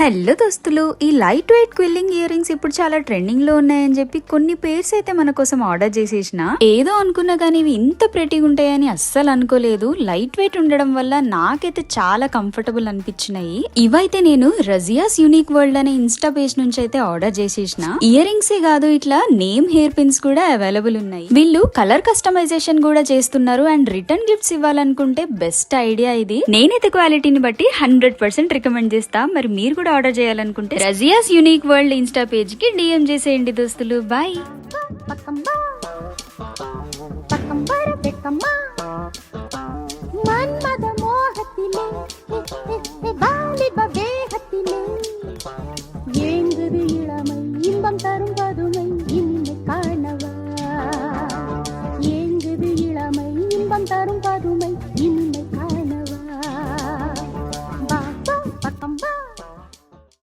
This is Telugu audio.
హలో దోస్తులు ఈ light weight quilling ear rings ఇప్పుడు చాలా ట్రెండింగ్లో ఉన్నాయని చెప్పి కొన్ని పేర్స్ అయితే మన కోసం ఆర్డర్ చేసేసిన ఏదో అనుకున్నా కానీ ఇవి ఇంత ప్రెటీగా ఉంటాయని అస్సలు అనుకోలేదు. లైట్ వెయిట్ ఉండడం వల్ల నాకైతే చాలా కంఫర్టబుల్ అనిపించినాయి. ఇవైతే నేను రజియాస్ యూనిక్ వరల్డ్ అనే ఇన్స్టా పేజ్ నుంచి అయితే ఆర్డర్ చేసేసిన. ఇయర్ రింగ్స్ ఏ కాదు ఇట్లా నేమ్ హెయిర్ పిన్స్ కూడా అవైలబుల్ ఉన్నాయి. వీళ్ళు కలర్ కస్టమైజేషన్ కూడా చేస్తున్నారు అండ్ రిటర్న్ గిఫ్ట్స్ ఇవ్వాలనుకుంటే బెస్ట్ ఐడియా ఇది. నేనైతే క్వాలిటీని బట్టి హండ్రెడ్ పర్సెంట్ రికమెండ్ చేస్తా. మరి మీరు కూడా ఆర్డర్ చేయాలనుకుంటే Razia's unique world insta page కి డిఎం చేసేయండి దోస్తులు బాయ్ పక్కమ్మా పక్కంబర పెక్కమ్మా మన్మద மோகத்திலே வாலிப வேகத்திலே ஏங்குது இளமை இன்பம் தரும்